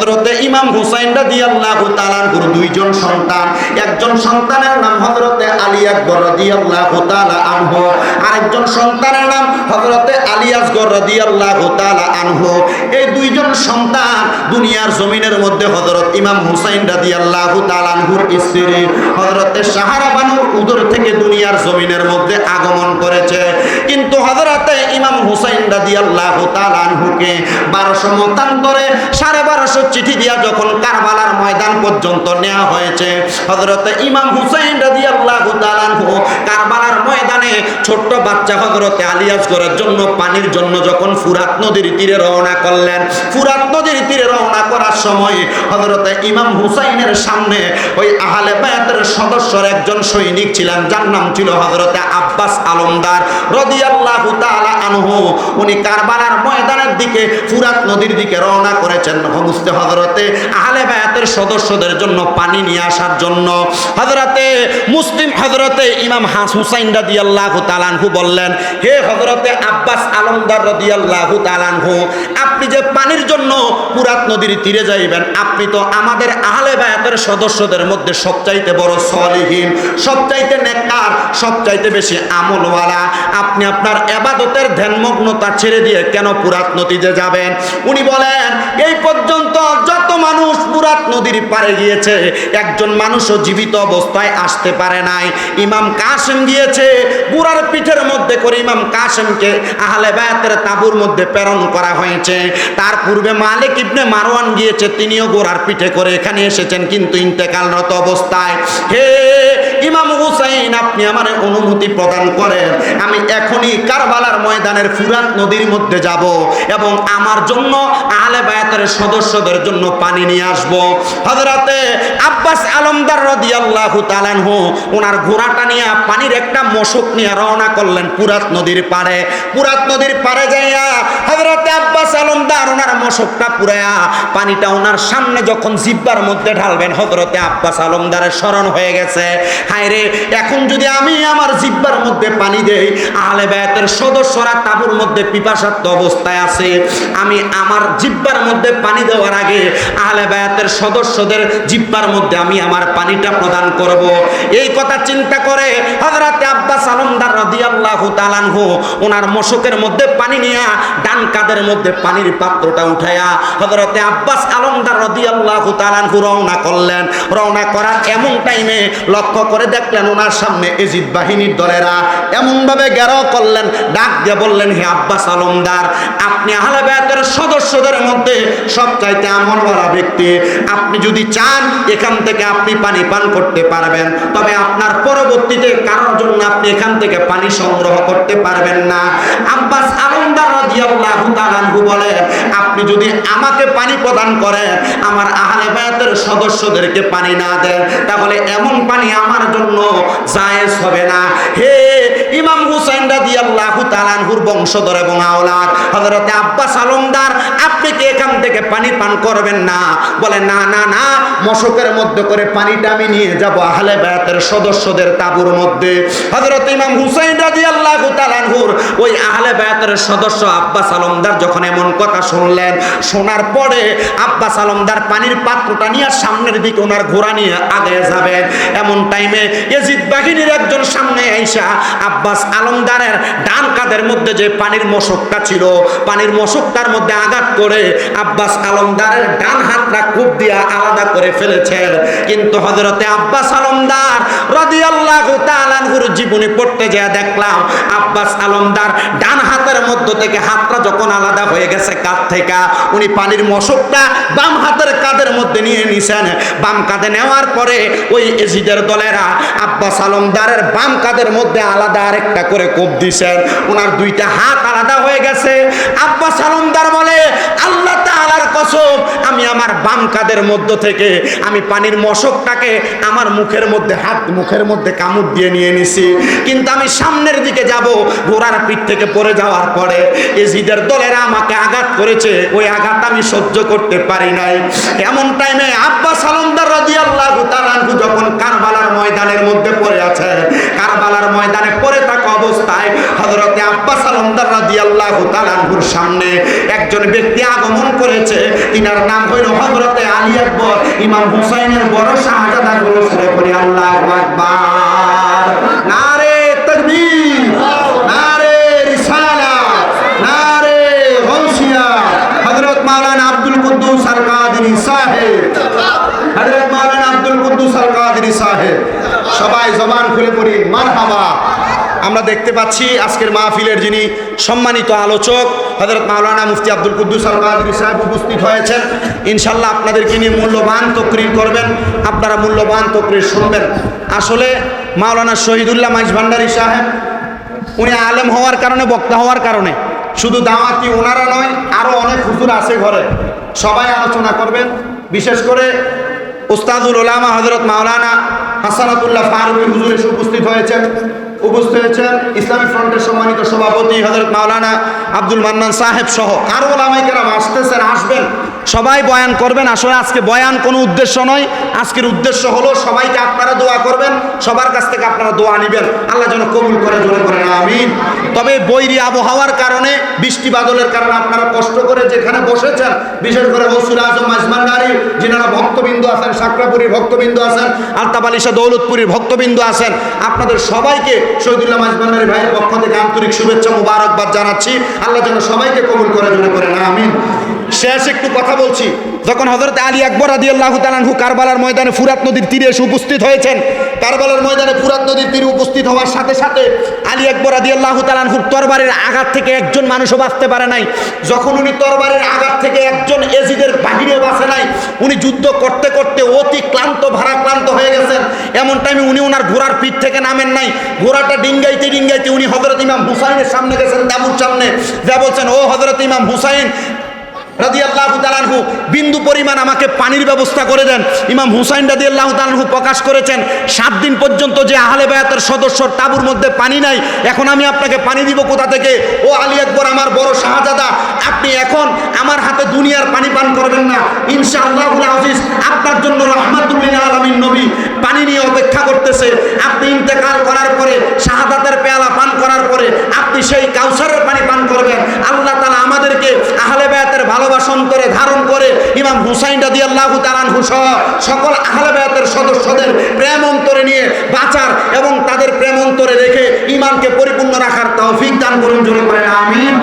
হজরতে ইমাম হুসাইন রাদিয়াল্লাহু তাআলার দুইজন সন্তান। একজন সন্তানের নাম হজরতে আলী আকবর রাদিয়াল্লাহু তাআলা আনহু। আরেকজন সন্তানের নাম হজরতে আলী আসগর রাদিয়াল্লাহু তাআলা আনহু। এই দুইজন সন্তান দুনিয়ার জমিনের মধ্যে হজরত ইমাম হুসাইন রাদিয়াল্লাহু তাআলা আনহুর স্ত্রী হজরতে সাহারা বানুর উদর থেকে দুনিয়ার জমিনের মধ্যে আগমন করেছে। কিন্তু হজরতে ইমাম হুসাইন রাদিয়াল্লাহু তাআলা আনহুকে বারোশো মতান্তরে সাড়ে বারোশো চিঠি দিয়া যখন কারবালার ময়দান পর্যন্ত নেওয়া হয়েছে হজরতে ইমাম হুসাইন তাআলা আনহু কারবালার ময়দানে ছোট্ট বাচ্চা হজরতে আলিয়াস করার জন্য পানির জন্য যখন ফুরাত নদীর তীরে রওনা করলেন, ফুরাত নদীর তীরে রওনা করার সময় হজরতে ইমাম হুসাইনের সামনে ওই আহলে বায়াতের সদস্যর একজন সৈনিক ছিলেন, যার নাম ছিল হজরতে আব্বাস আলমদার রদিয়াল্লাহু তাআলা আনহু। উনি কারবালার ময়দানের দিকে, ফুরাত নদীর দিকে রওনা করেছেন সমস্ত হজরতে আহলে বায়াতের সদস্যদের জন্য পানি নিয়ে আসার জন্য। হজরতে মুসলিম হজরতে ইমাম হাস হুসাইন রাদিয়াল্লাহু তালানহু বললেন, হে হজরতে আব্বাস আলমদার রাদিয়াল্লাহু তালানহু আনহু আপনি যে পানির জন্য পুরাত নদীর তীরে যাইবেন, আপনি তো আমাদের আহলে বায়াতের সদস্যদের মধ্যে সবচাইতে বড় সলিহীন, সবচাইতে নেককার, সবচাইতে বেশি আমলওয়ালা। আপনি আপনার এবাদতের ধ্যানমগ্নতা ছেড়ে দিয়ে কেন পুরাত নদীতে যাবেন? উনি বলেন, এই পর্যন্ত যত মানুষ পুরাত নদীর পারে গিয়েছে, একজন মানুষও জীবিত অবস্থায় আসতে পারে নাই। ইমাম কাসেম গিয়েছে বুড়ার পিঠের মধ্যে করে ইমাম কাসেমকে আহলে বায়াতের তাঁবুর মধ্যে প্রেরণ করা হয়েছে। তার পূর্বে মালিক ইবনে মারওয়ান গিয়েছে, তিনিও গোড়ার পিঠে করে এখানে এসেছেন, কিন্তু ইন্তেকালরত অবস্থায়। হে ইমাম হুসাইন, আপনি আমার অনুমতি প্রদান করেন। আমি এখনই কারবালার ময়দানের ফুরাত নদীর মধ্যে যাব এবং আমার জন্য আহলে বায়াতের সদস্যদের জন্য পানি নিয়ে আসব। হযরতে আব্বাস আলমদার রাদিয়াল্লাহু তাআলা আনহু, ওনার ঘোড়াটা নিয়ে পানির একটা মশক নিয়ে রওনা করলেন পুরাত নদীর পাড়ে। পুরাত নদীর পাড়ে যাইয়া হযরতে আব্বাস আলমদার ওনার মশকটা পুরায়া পানিটা ওনার সামনে যখন জিব্বার মধ্যে ঢালবেন, হযরতে আব্বাস আলমদারের স্মরণ হয়ে গেছে। হায় এখন যদি আমি আমার জিব্বার মধ্যে পানি দেই, আহলে বায়াতের সদস্যরা তাবুর মধ্যে পিপাসার্থ অবস্থায় আছে। আমি আমার জিব্বার মধ্যে পানি দেওয়ার আগে আহলে বায়াতের সদস্যদের জিব্বার মধ্যে আমি আমার পানিটা প্রদান করব। এই কথা চিন্তা করে হযরতে আব্বাস আলমদার রাদিয়াল্লাহু তাআলা আনহু, ওনার মশকের মধ্যে পানি নিয়া ডান কাদের মধ্যে পানির পাত্রটা উঠায়া হযরতে আব্বাস আলমদার রাদিয়াল্লাহু তাআলা আনহু রওনা করলেন। রওনা করার এমন টাইমে লক্ষ্য করে দেখলেন ওনার সামনে এজিদ বাহিনীর দলেরা এমনভাবে ঘেরাও করলেন, ডাক দিয়ে বললেন, হে আব্বাস আলমদার, আপনি আহলে বায়াতের সদস্যদের মধ্যে সবচাইতে আমলওয়ালা ব্যক্তি। আপনি যদি চান, এখান থেকে আপনি পানি পান করতে পারবেন। তবে আপনার পরবর্তীতে কারোর জন্য আপনি এখান থেকে পানি সংগ্রহ করতে পারবেন না। আব্বাস আলমদার আনহু বলেন, আপনি যদি আমাকে পানি প্রদান করেন, আমার আহলে বায়াতের সদস্যদেরকে পানি না দেন, তাহলে এমন পানি আমার জন্য জায়েজ হবে না। হে ইমাম হুসাইন রাদিয়াল্লাহু তাআলা আনহুর বংশধর এবং আওলাদ। হযরতে আব্বাস আলমদার, আপনি কি এখান থেকে পানি পান করবেন না? বলে, না না না, মশকের মধ্যে করে পানিটা আমি নিয়ে যাব আহলে বায়াতের সদস্যদের তাবুর মধ্যে। হযরত ইমাম হুসাইন তাআলা আনহুর ওই আহলে বায়াতের সদস্য আব্বাস আলমদার যখন এমন কথা শুনলেন, শোনার পরে আব্বাস আলমদার পানির পাত্রটা নিয়ে সামনের দিকে ওনার ঘোড়া নিয়ে আগে যাবেন। এমন টাইমে এজিদ বাহিনীর একজন সামনে আইসা আব্বাস আলমদারের ডান কাদের মধ্যে যে পানির মশকটা ছিল, পানির মশকটার মধ্যে আঘাত করে আব্বাস আলমদারের ডান হাতটা খুব দিয়া আলাদা করে ফেলেছেন। কিন্তু হজরতে আব্বাস আলমদার রাদিয়াল্লাহু পড়তে যায় দেখলাম, আব্বাস আলমদার ডান হাতের মধ্য থেকে হাতটা যখন আলাদা হয়ে গেছে কাঁধ থেকে, উনি পানির মশকটা বাম হাতের কাঁধের মধ্যে নিয়ে নিছেন। বাম কাঁধে নেওয়ার পরে ওই এজিদের দলেরা আব্বাস আলমদারের বাম কাঁধের মধ্যে আলাদা আরেকটা করে কোপ দিছেন। ওনার দুইটা হাত আলাদা হয়ে গেছে। আব্বাস আলমদার বলে, আল্লাহ তাআলার কসম, আমি আমার বাম কাঁধের মধ্য থেকে আমি পানির মশকটাকে আমার মুখের মধ্যে, হাত মুখের মধ্যে কামড় দিয়ে নিয়ে নিছি। কিন্তু আমি সামনের দিকে যাব, ঘোড়ার পিঠ থেকে পড়ে যাওয়ার পরে এজিদের দলেরা আমাকে আঘাত করেছে। ওই আঘাত আমি সহ্য করতে পারি নাই। এমন টাইমে আব্বাস রাদিয়াল্লাহু তাআলা আনহু যখন কারবালার ময়দানের মধ্যে পড়ে আছে, কারবালার ময়দানে পড়ে থাকা অবস্থায় হযরতে আব্বাস আলমদার রাদিয়াল্লাহু তাআলার সামনে একজন ব্যক্তি আগমন করেছে তিনার নাম হইল হযরতে আলী আকবর, ইমাম হুসাইনের বড় শাহজাদা গুলো সরে করে আল্লাহু আকবার। নারে তাকবীর, নারে রিসালাত নারে গৌসিয়া। হযরত মাওলানা আব্দুল কুদ্দুস আল কাদেরী সাহেব, হযরত মাওলানা আব্দুল কুদ্দুস আল কাদেরী সাহেব। সবাই জবান খুলে পড়ি মারহাবা। আমরা দেখতে পাচ্ছি আজকের মাহফিলের যিনি সম্মানিত আলোচক হযরত মাওলানা মুফতি আব্দুল কুদ্দুস আল কাদেরী সাহেব উপস্থিত হয়েছেন। ইনশাল্লাহ আপনাদেরকে নিয়ে মূল্যবান তকরির করবেন। আপনারা মূল্যবান তকরির শুনবেন। আসলে মাওলানা শহীদুল্লাহ মাইজ ভান্ডারী সাহেব, উনি আলেম হওয়ার কারণে, বক্তা হওয়ার কারণে, শুধু দাওয়াতি ওনারা নয় আরও অনেক হুজুর আছে ঘরে। সবাই আলোচনা করবেন। বিশেষ করে উস্তাদুল ওলামা হজরত মাওলানা হাসানাতুল্লাহ ফারুকি হুজুর এসে উপস্থিত হয়েছেন। উপস্থিত হয়েছেন ইসলামী ফ্রন্টের সম্মানিত সভাপতি হজরত মাওলানা আব্দুল মান্নান সাহেব সহ। আরও ওলামাইকেরাম আসতেছেন, আসবেন। সবাই বয়ান করবেন। আসলে আজকে বয়ান কোনো উদ্দেশ্য নয়। আজকের উদ্দেশ্য হলো সবাইকে আপনারা দোয়া করবেন। সবার কাছ থেকে আপনারা দোয়া নেবেন। আল্লাহ যেন কবুল করে, জোরে করেন আমিন। তবে বৈরী আবহাওয়ার কারণে, বৃষ্টি বাদলের কারণে আপনারা কষ্ট করে যেখানে বসেছেন, বিশেষ করে হসুর আজম আছেন, সাকরাপুরীর ভক্তবিন্দু আছেন আলতাব আলিশা দৌলতপুরীর ভক্তবিন্দু আছেন। আপনাদের সবাইকে শহীদুল্লাহ মাজমান্ডারি ভাইয়ের পক্ষ থেকে আন্তরিক শুভেচ্ছা মুবারকবাদ জানাচ্ছি। আল্লাহ যেন সবাইকে কবুল করে জোরে করেন আমিন। শেষ একটু কথা বলছি। যখন হজরত আলী আকবর আদি আল্লাহ তালানহু কারবালার ময়দানে ফুরাত নদীর তীরে এসে উপস্থিত হয়েছেন, কারবালার ময়দানে ফুরাত নদীর তীরে উপস্থিত হওয়ার সাথে সাথে আলী আকবর আদি আল্লাহ তালানহুর তরবারের আঘাত থেকে একজন মানুষও বাঁচতে পারে নাই। যখন উনি তরবারের আঘাত থেকে একজন এজিদের বাহিরেও বাঁচে নাই, উনি যুদ্ধ করতে করতে অতি ক্লান্ত ভারাক্লান্ত হয়ে গেছেন এমন টাইমে উনি ওনার ঘোড়ার পিঠ থেকে নামেন নাই। ঘোড়াটা ডিঙ্গাইতে ডিঙ্গাইতে উনি হজরত ইমাম হুসাইনের সামনে গেছেন তাবুর সামনে। যা বলছেন, ও হজরত ইমাম হুসাইন, রাদিয়াল্লাহু তাআলাহু বিন্দু পরিমাণ আমাকে পানির ব্যবস্থা করে দেন। ইমাম হুসাইন রাদিয়াল্লাহু তাআলাহু প্রকাশ করেছেন, সাত দিন পর্যন্ত যে আহলে বায়াতের সদস্য তাবুর মধ্যে পানি নাই, এখন আমি আপনাকে পানি দিব কোথা থেকে? ও আলী আকবর, আমার বড় শাহজাদা, আপনি এখন আমার হাতে দুনিয়ার পানি পান করবেন না। ইনশাআল্লাহুল আজিজ, আপনার জন্য রহমাতুল্লিল আলমিন নবী পানি নিয়ে অপেক্ষা করতেছে। আপনি ইন্তেকাল করার পরে, শাহাদাতের পেয়ালা পান করার পরে, আপনি সেই কাউসারের পানি পান করবেন। আল্লাহ তালা আমাদেরকে আহলে বায়াতের ভালোবাসন করে ধারণ করে ইমাম হুসাইন রাদিয়াল্লাহু তাআলাহু সহ সকল আহলে বায়াতের সদস্যদের প্রেম অন্তরে নিয়ে বাঁচার এবং তাদের প্রেম অন্তরে রেখে ইমানকে পরিপূর্ণ রাখার তৌফিক দান করুন জোরে করেন আমিন।